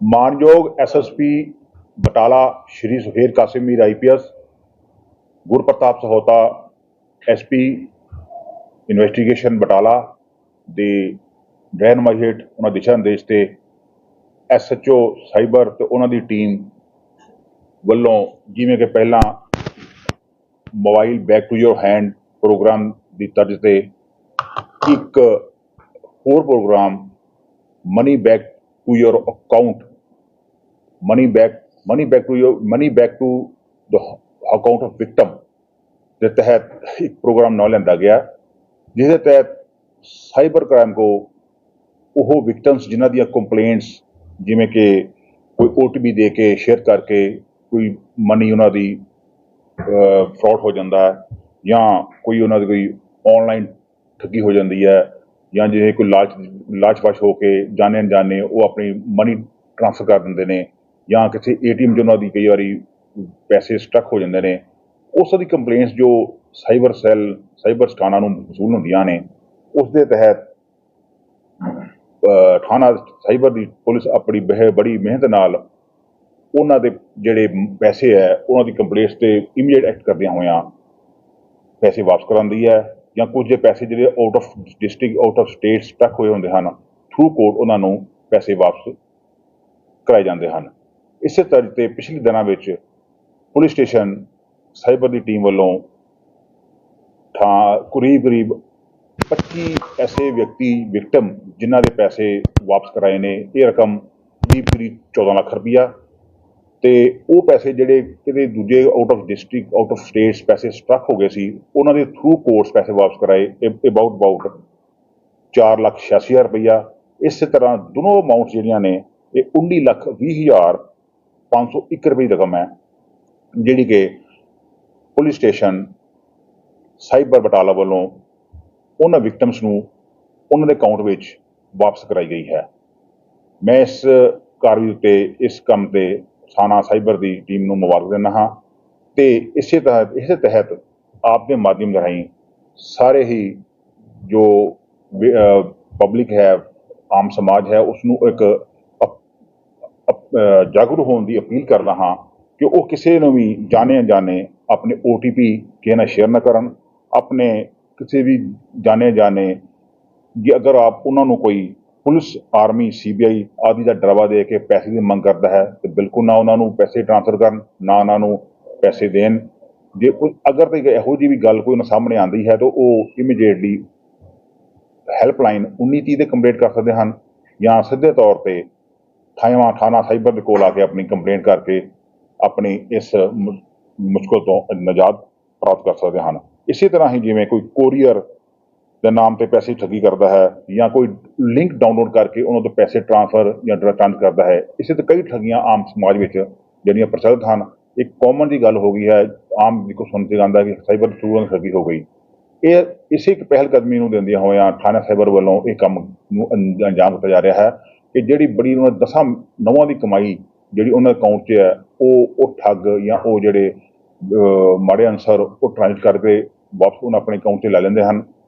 ਮਾਨਯੋਗ SSP Batala Shri Suhail Kasimir IPS Gurpratap Sahota SP investigation Batala ਦੇ ਰਹਿਨਮਾਈ ਹੇਠ ਉਹਨਾਂ ਦਿਸ਼ਾ ਨਿਰਦੇਸ਼ ਤੇ ਐਸਐਚਓ ਸਾਈਬਰ ਤੇ ਉਹਨਾਂ ਦੀ ਟੀਮ ਵੱਲੋਂ ਜਿਵੇਂ ਕਿ ਪਹਿਲਾਂ mobile back to your hand program ਦੀ ਤਰਜ਼ ਤੇ ਇੱਕ ਹੋਰ program money back to your account money back money back to your money back to the account of victim ਦੇ ਤਹਿਤ ਇੱਕ ਪ੍ਰੋਗਰਾਮ ਨਾਲ ਲੈਂਦਾ ਗਿਆ ਜਿਸ ਦੇ ਤਹਿਤ ਸਾਈਬਰ ਕ੍ਰਾਈਮ ਕੋ ਉਹ ਵਿਕਟਮਸ ਜਿਨ੍ਹਾਂ ਦੀਆਂ ਕੰਪਲੇਂਟਸ ਜਿਵੇਂ ਕਿ ਕੋਈ OTP ਦੇ ਕੇ ਸ਼ੇਅਰ ਕਰਕੇ ਕੋਈ ਮਨੀ ਉਹਨਾਂ ਦੀ ਫਰਾਡ ਹੋ ਜਾਂਦਾ ਹੈ ਜਾਂ ਕੋਈ ਉਹਨਾਂ ਦੀ ਕੋਈ ਆਨਲਾਈਨ ਠੱਗੀ ਹੋ ਜਾਂਦੀ ਹੈ ਜਾਂ ਜਿਵੇਂ ਕੋਈ ਲਾਲਚ ਲਾਲਚਵਸ਼ ਹੋ ਕੇ ਜਾਣੇ ਅਣਜਾਣੇ ਉਹ ਆਪਣੀ ਮਨੀ ਟ੍ਰਾਂਸਫਰ ਕਰ ਦਿੰਦੇ ਨੇ ਜਾਂ ਕਿਸੇ ਏਟੀਐਮ 'ਚ ਉਹਨਾਂ ਦੀ ਕਈ ਵਾਰੀ ਪੈਸੇ ਸਟਕ ਹੋ ਜਾਂਦੇ ਨੇ, ਉਸ ਦੀ ਕੰਪਲੇਂਟਸ ਜੋ ਸਾਈਬਰ ਸੈੱਲ ਸਾਈਬਰ ਸਥਾਨਾਂ ਨੂੰ ਵਸੂਲ ਹੁੰਦੀਆਂ ਨੇ ਉਸ ਦੇ ਤਹਿਤ ਥਾਣਾ ਸਾਈਬਰ ਦੀ ਪੁਲਿਸ ਆਪਣੀ ਬਹਿ, ਬੜੀ ਮਿਹਨਤ ਨਾਲ ਉਹਨਾਂ ਦੇ ਜਿਹੜੇ ਪੈਸੇ ਹੈ, ਉਹਨਾਂ ਦੀ ਕੰਪਲੇਂਟਸ ਤੇ ਇਮੀਡੀਏਟ ਐਕਟ ਕਰਦਿਆਂ ਹੋਇਆਂ ਪੈਸੇ ਵਾਪਸ ਕਰਾਉਂਦੀ ਹੈ ਜਾਂ ਕੁਝ ਪੈਸੇ ਜਿਹੜੇ out of district out of state stuck ਹੋਏ ਹੁੰਦੇ ਹਨ ਥਰੂ ਕੋਰਟ ਉਹਨਾਂ ਨੂੰ ਪੈਸੇ ਵਾਪਸ ਕਰਾਏ ਜਾਂਦੇ ਹਨ। ਇਸੇ ਤਰ੍ਹਾਂ ਤੇ ਪਿਛਲੇ ਦਿਨਾਂ ਵਿੱਚ ਪੁਲਿਸ ਸਟੇਸ਼ਨ ਸਾਈਬਰ ਦੀ ਟੀਮ ਵੱਲੋਂ ਥਾਂ ਕਰੀਬ ਕਰੀਬ 25 ਐਸੇ ਵਿਅਕਤੀ ਵਿਕਟਮ ਜਿਨ੍ਹਾਂ ਦੇ ਪੈਸੇ ਵਾਪਸ ਕਰਾਏ ਨੇ, ਇਹ ਰਕਮ ਕਰੀਬ ਕਰੀਬ 14 ਲੱਖ ਰੁਪਈਆ ਤੇ ਉਹ ਪੈਸੇ ਜਿਹੜੇ ਕਿਤੇ ਦੂਜੇ out of district out of states ਪੈਸੇ ਸਟਕ ਹੋ ਗਏ ਸੀ, ਉਹਨਾਂ ਦੇ ਥਰੂ ਕੋਰਸ ਪੈਸੇ ਵਾਪਸ ਕਰਾਏ ਅਬਾਊਟ ਅਬਾਊਟ 4 ਲੱਖ 86 ਹਜ਼ਾਰ ਰੁਪਈਆ। ਇਸੇ ਤਰ੍ਹਾਂ ਦੋਨੋਂ ਅਮਾਉਂਟ ਜਿਹੜੀਆਂ ਨੇ, ਇਹ 19 ਲੱਖ 20 ਹਜ਼ਾਰ 501 ਰੁਪਏ ਦੀ ਰਕਮ ਹੈ, ਜਿਹੜੀ ਕਿ ਪੁਲਿਸ ਸਟੇਸ਼ਨ ਸਾਈਬਰ ਬਟਾਲਾ ਵੱਲੋਂ ਉਹਨਾਂ ਵਿਕਟਮਸ ਨੂੰ ਉਹਨਾਂ ਦੇ ਅਕਾਊਂਟ ਵਿੱਚ ਵਾਪਸ ਕਰਾਈ ਗਈ ਹੈ। ਮੈਂ ਇਸ ਕਾਰਵਾਈ ਉੱਤੇ, ਇਸ ਕੰਮ ਤੇ ਥਾਣਾ ਸਾਈਬਰ ਦੀ ਟੀਮ ਨੂੰ ਮੁਬਾਰਕ ਦਿੰਦਾ ਹਾਂ ਤੇ ਇਸੇ ਤਹਿਤ ਇਸੇ ਤਹਿਤ ਆਪ ਦੇ ਮਾਧਿਅਮ ਰਾਹੀਂ ਸਾਰੇ ਹੀ ਜੋ ਪਬਲਿਕ ਹੈ, ਆਮ ਸਮਾਜ ਹੈ, ਉਸ ਨੂੰ ਇੱਕ ਅਪ- ਜਾਗਰੂਕ ਹੋਣ ਦੀ ਅਪੀਲ ਕਰਦਾ ਹਾਂ ਕਿ ਉਹ ਕਿਸੇ ਨੂੰ ਵੀ ਜਾਣੇ ਅਣਜਾਣੇ ਆਪਣੇ OTP ਕਿਸੇ ਨਾਲ ਸ਼ੇਅਰ ਨਾ ਕਰਨ, ਆਪਣੇ ਕਿਸੇ ਵੀ ਜਾਣੇ ਜਾਣੇ ਜੇ ਅਗਰ ਆਪ ਉਹਨਾਂ ਨੂੰ ਕੋਈ ਪੁਲਿਸ, ਆਰਮੀ ਸੀਬੀਆਈ ਆਦਿ ਦਾ ਡਰਾਵਾ ਦੇ ਕੇ ਪੈਸੇ ਦੀ ਮੰਗ ਕਰਦਾ ਹੈ ਤੇ ਬਿਲਕੁਲ ਨਾ ਉਹਨਾਂ ਨੂੰ ਪੈਸੇ ਟ੍ਰਾਂਸਫਰ ਕਰਨ, ਨਾ ਉਹਨਾਂ ਨੂੰ ਪੈਸੇ ਦੇਣ। ਜੇ ਕੋਈ ਅਗਰ ਤੇ ਇਹੋ ਜਿਹੀ ਵੀ ਗੱਲ ਕੋਈ ਨਾ ਸਾਹਮਣੇ ਆਉਂਦੀ ਹੈ ਤਾਂ ਉਹ ਇਮੀਡੀਏਟਲੀ ਹੈਲਪਲਾਈਨ 1930 ਤੇ ਕੰਪਲੇਂਟ ਕਰ ਸਕਦੇ ਹਨ ਜਾਂ ਸਿੱਧੇ ਤੌਰ ਤੇ ਥਾਣਾ ਥਾਣਾ ਸਾਈਬਰ ਦੇ ਕੋਲ ਆ ਕੇ ਆਪਣੀ ਕੰਪਲੇਂਟ ਕਰਕੇ ਆਪਣੀ ਇਸ ਮੁਸ਼ਕਲ ਤੋਂ ਨਿਜਾਤ ਪ੍ਰਾਪਤ ਕਰ ਸਕਦੇ ਹਨ। ਇਸੇ ਤਰ੍ਹਾਂ ਹੀ ਜਿਵੇਂ ਕੋਈ ਕੋਰੀਅਰ ਦੇ ਨਾਮ ਤੇ ਪੈਸੇ ਠੱਗੀ ਕਰਦਾ ਹੈ ਜਾਂ ਕੋਈ ਲਿੰਕ ਡਾਊਨਲੋਡ ਕਰਕੇ ਉਹਨਾਂ ਤੋਂ ਪੈਸੇ ਟ੍ਰਾਂਸਫਰ ਜਾਂ ਟ੍ਰਾਂਸ ਕਰਦਾ ਹੈ, ਇਸੇ ਤੇ ਕਈ ਠੱਗੀਆਂ ਆਮ ਸਮਾਜ ਵਿੱਚ ਜਿਹੜੀਆਂ ਪ੍ਰਚਲਿਤ ਹਨ। ਇੱਕ ਕਾਮਨ ਦੀ ਗੱਲ ਹੋ ਗਈ ਹੈ, ਆਮ ਜਿੱਕੋ ਸੁਣ ਕੇ ਜਾਂਦਾ ਕਿ ਸਾਈਬਰ ਥਰੂ ਠੱਗੀ ਹੋ ਗਈ। ਇਹ ਇਸੇ ਇੱਕ ਪਹਿਲ ਕਦਮੀ ਨੂੰ ਦਿੰਦਿਆਂ ਹੋਇਆਂ ਥਾਣਾ ਸਾਈਬਰ ਵੱਲੋਂ ਇਹ ਕੰਮ ਨੂੰ ਅੰਜ- ਅੰਜਾਮ ਦਿੱਤਾ ਜਾ ਰਿਹਾ ਹੈ ਕਿ ਜਿਹੜੀ ਬੜੀ ਉਹਨਾਂ ਦਸਾਂ ਨਵਾਂ ਦੀ ਕਮਾਈ ਜਿਹੜੀ ਉਹਨਾਂ ਅਕਾਊਂਟ 'ਚ ਹੈ, ਉਹ ਉਹ ਠੱਗ ਜਾਂ ਉਹ ਜਿਹੜੇ ਮਾੜੇ ਅਨਸਰ ਉਹ ਟ੍ਰਾਂਸਫਰ ਕਰਕੇ ਵਾਪਸ ਉਹਨਾਂ ਆਪਣੇ ਅਕਾਊਂਟ 'ਤੇ ਲੈ ਲੈਂਦੇ ਹਨ।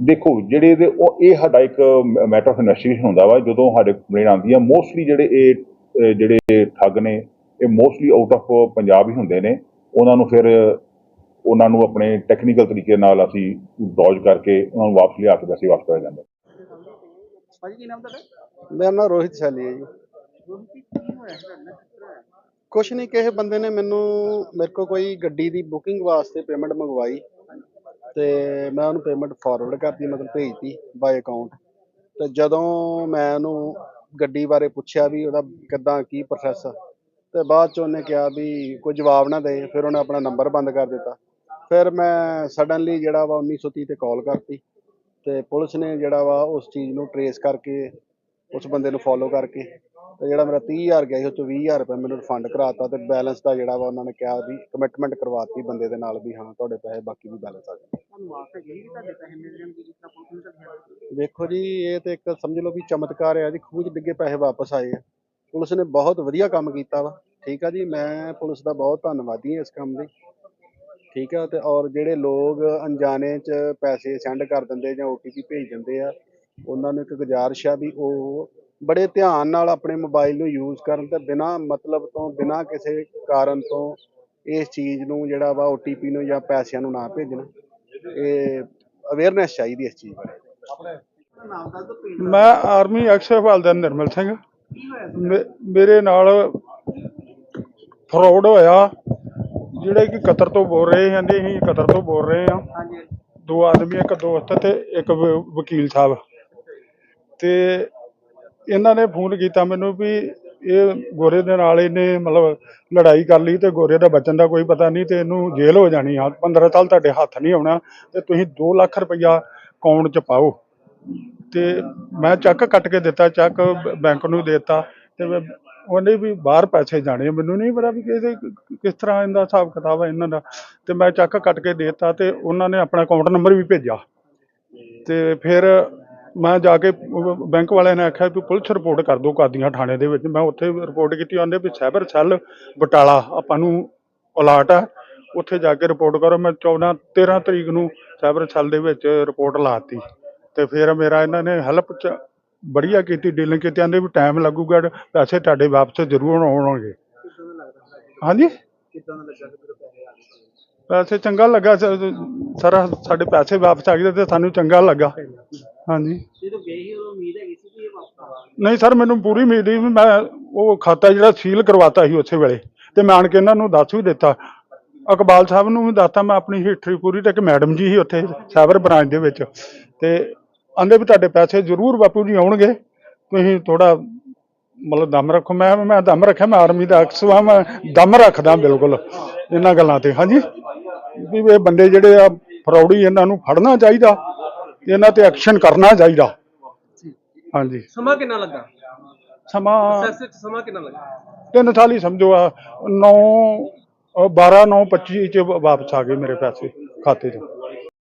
ਦੇਖੋ ਜਿਹੜੇ ਦੇ ਉਹ ਇਹ ਸਾਡਾ ਇੱਕ ਮੈਟਰ ਆਫ ਇਨਵੈਸਟੀਗੇਸ਼ਨ ਹੁੰਦਾ ਵਾ ਜਦੋਂ ਸਾਡੇ ਕੰਪਲੇਂਟ ਆਉਂਦੀ ਹੈ ਮੋਸਟਲੀ ਜਿਹੜੇ ਇਹ ਜਿਹੜੇ ਠੱਗ ਨੇ ਇਹ ਮੋਸਟਲੀ ਆਊਟ ਆਫ ਪੰਜਾਬ ਹੀ ਹੁੰਦੇ ਨੇ। ਉਹਨਾਂ ਨੂੰ ਫਿਰ ਉਹਨਾਂ ਨੂੰ ਆਪਣੇ ਟੈਕਨੀਕਲ ਤਰੀਕੇ ਨਾਲ ਅਸੀਂ ਡੌਜ ਕਰਕੇ ਉਹਨਾਂ ਨੂੰ ਵਾਪਸ ਲਿਆ ਕੇ ਪੈਸੇ ਵਾਪਸ ਕਰਾਇਆ ਜਾਂਦਾ। ਭਾਜੀ ਕੀ ਨਾਮ ਤੁਹਾਡਾ? ਮੇਰਾ ਨਾਮ ਰੋਹਿਤ ਸੈਲੀ ਹੈ ਜੀ? ਕੁਛ ਨਹੀਂ ਕਿਸੇ ਬੰਦੇ ਨੇ ਮੈਨੂੰ ਮੇਰੇ ਕੋਲ ਕੋਈ ਗੱਡੀ ਦੀ ਬੁਕਿੰਗ ਵਾਸਤੇ ਪੇਮੈਂਟ ਮੰਗਵਾਈ। ਤੇ ਮੈਂ ਉਹਨੂੰ ਪੇਮੈਂਟ ਫਾਰਵਰਡ ਕਰਤੀ, ਮਤਲਬ ਭੇਜਤੀ ਬਾਈ ਅਕਾਊਂਟ ਤੇ ਜਦੋਂ ਮੈਂ ਉਹਨੂੰ ਗੱਡੀ ਬਾਰੇ ਪੁੱਛਿਆ ਵੀ ਉਹਦਾ ਕਿੱਦਾਂ, ਕੀ ਪ੍ਰੋਸੈਸ ਆ, ਤੇ ਬਾਅਦ ਚ ਉਹਨੇ ਕਿਹਾ ਵੀ ਕੋਈ ਜਵਾਬ ਨਾ ਦੇ, ਫਿਰ ਉਹਨੇ ਆਪਣਾ ਨੰਬਰ ਬੰਦ ਕਰ ਦਿੱਤਾ। ਫਿਰ ਮੈਂ ਸਡਨਲੀ ਜਿਹੜਾ ਵਾ 1930 ਤੇ ਕਾਲ ਕਰਤੀ, ਤੇ ਪੁਲਿਸ ਨੇ ਜਿਹੜਾ ਵਾ ਉਸ ਚੀਜ਼ ਨੂੰ ਟਰੇਸ ਕਰਕੇ ਉਸ ਬੰਦੇ ਨੂੰ ਫੋਲੋ ਕਰਕੇ ਤੇ ਜਿਹੜਾ ਮੇਰਾ 30000 ਗਿਆ ਸੀ ਉਹ ਚੋਂ 20000 ਰੁਪਏ ਮੈਨੂੰ ਰਿਫੰਡ ਕਰਾਤਾ ਤੇ ਬੈਲੈਂਸ ਦਾ ਜਿਹੜਾ ਵਾ ਉਹਨਾਂ ਨੇ ਕਿਹਾ ਵੀ ਕਮਿਟਮੈਂਟ ਕਰਵਾਤੀ ਬੰਦੇ ਦੇ ਨਾਲ ਵੀ ਹਾਂ ਤੁਹਾਡੇ ਪੈਸੇ ਬਾਕੀ ਵੀ ਬੈਲੈਂਸ ਆ ਜਾਣਗੇ। ਤੁਹਾਨੂੰ ਆਸ ਹੈਗੀ ਕਿ ਤੁਹਾਡੇ ਪੈਸੇ ਮਿਲ ਜਾਣਗੇ ਜਿਸ ਤਰ੍ਹਾਂ ਪੁਲਿਸ ਨੇ ਦੱਸਿਆ ਵੇਖੋ ਜੀ ਇਹ ਤੇ ਇੱਕ ਸਮਝ ਲਓ ਵੀ ਚਮਤਕਾਰ ਆ ਜੀ 'ਚ ਡਿੱਗੇ ਪੈਸੇ ਵਾਪਸ ਆਏ ਆ। ਪੁਲਿਸ ਨੇ ਬਹੁਤ ਵਧੀਆ ਕੰਮ ਕੀਤਾ ਵਾ। ਠੀਕ ਆ ਜੀ ਮੈਂ ਪੁਲਿਸ ਦਾ ਬਹੁਤ ਧੰਨਵਾਦੀ ਹਾਂ ਇਸ ਕੰਮ ਲਈ। ਠੀਕ ਆ ਤੇ ਔਰ ਜਿਹੜੇ ਲੋਕ ਅਣਜਾਣੇ 'ਚ ਪੈਸੇ ਸੈਂਡ ਕਰ ਦਿੰਦੇ ਜਾਂ OTP ਭੇਜ ਦਿੰਦੇ ਆ ਉਹਨਾਂ ਨੂੰ ਇੱਕ ਗੁਜ਼ਾਰਿਸ਼ ਆ ਵੀ ਉਹ ਬੜੇ ਧਿਆਨ ਨਾਲ ਆਪਣੇ ਮੋਬਾਈਲ ਨੂੰ ਯੂਜ਼ ਕਰਨ ਤੇ ਬਿਨਾਂ ਮਤਲਬ ਤੋਂ ਬਿਨਾਂ ਕਿਸੇ ਕਾਰਨ ਤੋਂ ਇਸ ਚੀਜ਼ ਨੂੰ ਜਿਹੜਾ ਵਾ OTP ਨੂੰ ਜਾਂ ਪੈਸਿਆਂ ਨੂੰ ਨਾ ਭੇਜਣ। ਇਹ ਅਵੇਅਰਨੈਸ ਚਾਹੀਦੀ ਇਸ ਚੀਜ਼ ਬਾਰੇ। ਮੈਂ ਆਰਮੀ ਐਕਸ-ਹਵਾਲਦਾਰ ਦਾ ਨਿਰਮਲ ਸਿੰਘ। ਮੇਰੇ ਨਾਲ ਫਰਾਡ ਹੋਇਆ। ਜਿਹੜੇ ਕਿ ਕਤਰ ਤੋਂ ਬੋਲ ਰਹੇ ਹਨ ਅਸੀਂ ਕਤਰ ਤੋਂ ਬੋਲ ਰਹੇ ਹਾਂ। ਦੋ ਆਦਮੀ ਇੱਕ ਦੋਸਤ ਤੇ ਇੱਕ ਵਕੀਲ ਸਾਹਿਬ। ਤੇ ਇਹਨਾਂ ਨੇ ਫੋਨ ਕੀਤਾ ਮੈਨੂੰ ਵੀ ਇਹ ਗੋਰੇ ਦੇ ਨਾਲ ਇਹਨੇ ਮਤਲਬ ਲੜਾਈ ਕਰ ਲਈ ਤੇ ਗੋਰੇ ਦਾ ਬਚਣ ਦਾ ਕੋਈ ਪਤਾ ਨਹੀਂ ਤੇ ਇਹਨੂੰ ਜੇਲ੍ਹ ਹੋ ਜਾਣੀ ਆ। 15 ਸਾਲ ਤੁਹਾਡੇ ਹੱਥ ਨਹੀਂ ਆਉਣਾ ਤੇ ਤੁਸੀਂ 2 ਲੱਖ ਰੁਪਈਆ ਅਕਾਊਂਟ 'ਚ ਪਾਓ। ਤੇ ਮੈਂ ਚੱਕ ਕੱਟ ਕੇ ਦਿੱਤਾ, ਚੱਕ ਬੈਂਕ ਨੂੰ ਦੇ ਦਿੱਤਾ ਤੇ ਮੈਂ- ਉਹਨੇ ਵੀ ਬਾਹਰ ਪੈਸੇ ਜਾਣੇ ਮੈਨੂੰ ਨਹੀਂ ਪਤਾ ਵੀ ਕਿਹਦੇ ਕਿਸ ਤਰ੍ਹਾਂ ਇਹਦਾ ਹਿਸਾਬ ਕਿਤਾਬ ਹੈ ਇਹਨਾਂ ਦਾ। ਤੇ ਮੈਂ ਚੱਕ ਕੱਟ ਕੇ ਦੇ ਦਿੱਤਾ ਤੇ ਉਹਨਾਂ ਨੇ ਆਪਣਾ ਅਕਾਊਂਟ ਨੰਬਰ ਵੀ ਭੇਜਿਆ। ਤੇ ਫਿਰ ਮੈਂ ਜਾ ਕੇ ਬੈਂਕ ਵਾਲਿਆਂ ਨੇ ਆਖਿਆ ਵੀ ਪੁਲਿਸ ਰਿਪੋਰਟ ਕਰ ਦਿਓ ਕਾਦੀਆਂ ਥਾਣੇ ਦੇ ਵਿੱਚ। ਮੈਂ ਉੱਥੇ ਰਿਪੋਰਟ ਕੀਤੀ ਉਹਨੇ ਵੀ ਸਾਈਬਰ ਸੈੱਲ ਬਟਾਲਾ, ਆਪਾਂ ਨੂੰ ਅਲਾਟ ਆ। ਉੱਥੇ ਜਾ ਕੇ ਰਿਪੋਰਟ ਕਰੋ। ਮੈਂ 14 13 ਤਰੀਕ ਨੂੰ ਸਾਈਬਰ ਸੈੱਲ ਦੇ ਵਿੱਚ ਰਿਪੋਰਟ ਲਾਤੀ ਤੇ ਫਿਰ ਮੇਰਾ ਇਹਨਾਂ ਨੇ ਹੈਲਪ ਚ ਬੜੀਆ ਕੀਤੀ, ਡੀਲਿੰਗ ਕੀਤੀ। ਕਹਿੰਦੇ ਵੀ ਟਾਈਮ ਲੱਗੂਗਾ, ਪੈਸੇ ਤੁਹਾਡੇ ਵਾਪਸ ਜ਼ਰੂਰ ਆਉਣਗੇ। ਹਾਂਜੀ? ਪੈਸੇ ਚੰਗਾ ਲੱਗਾ ਸਰ ਸਾਡੇ ਪੈਸੇ ਵਾਪਸ ਆ ਗਏ ਤੇ ਸਾਨੂੰ ਚੰਗਾ ਲੱਗਾ। ਹਾਂਜੀ। ਜਦੋਂ ਗਏ ਸੀ ਉਦੋਂ ਉਮੀਦ ਹੈਗੀ ਸੀ ਕਿ ਇਹ ਵਾਪਸ ਆਵਾਂਗੇ? ਨਹੀਂ ਸਰ ਮੈਨੂੰ ਪੂਰੀ ਉਮੀਦ ਸੀ ਵੀ ਮੈਂ ਉਹ ਖਾਤਾ ਜਿਹੜਾ ਸੀਲ ਕਰਵਾਤਾ ਸੀ ਉਸੇ ਵੇਲੇ। ਤੇ ਮੈਂ ਆਣ ਕੇ ਇਹਨਾਂ ਨੂੰ ਦੱਸ ਵੀ ਦਿੱਤਾ। ਇਕਬਾਲ ਸਾਹਿਬ ਨੂੰ ਵੀ ਦੱਸਤਾ ਮੈਂ ਆਪਣੀ ਹਿਸਟਰੀ ਪੂਰੀ ਤੇ ਇੱਕ ਮੈਡਮ ਜੀ ਸੀ ਉੱਥੇ ਸਾਈਬਰ ਬ੍ਰਾਂਚ ਦੇ ਵਿੱਚ। ਤੇ ਆਂਦੇ ਵੀ ਤੁਹਾਡੇ ਪੈਸੇ ਜ਼ਰੂਰ ਬਾਪੂ ਜੀ ਆਉਣਗੇ। ਤੁਸੀਂ ਥੋੜਾ ਮਤਲਬ ਦਮ ਰੱਖੋ। ਮੈਂ ਮੈਂ ਦਮ ਰੱਖਿਆ ਮੈਂ ਆਰਮੀ ਦਾ ਅਕਸ ਵਾਂ ਮੈਂ ਦਮ ਰੱਖਦਾ ਬਿਲਕੁਲ ਇਹਨਾਂ ਗੱਲਾਂ ਤੇ। ਹਾਂਜੀ? ਵੀ ਇਹ ਬੰਦੇ ਜਿਹੜੇ ਆ ਫਰੌੜੀ ਇਹਨਾਂ ਨੂੰ ਫੜਨਾ ਚਾਹੀਦਾ। ਇਹਨਾਂ ਤੇ ਐਕਸ਼ਨ ਕਰਨਾ ਚਾਹੀਦਾ। ਹਾਂਜੀ। ਸਮਾਂ ਕਿੰਨਾ ਲੱਗਾ? ਸਮਾਂ ਪ੍ਰੋਸੈਸ ਵਿੱਚ ਸਮਾਂ ਕਿੰਨਾ ਲੱਗਾ? ਤਿੰਨ ਸਾਲ ਹੀ ਸਮਝੋ ਆ 9 12 9 25 ਚ ਵਾਪਸ ਆ ਗਏ ਮੇਰੇ ਪੈਸੇ ਖਾਤੇ 'ਚ।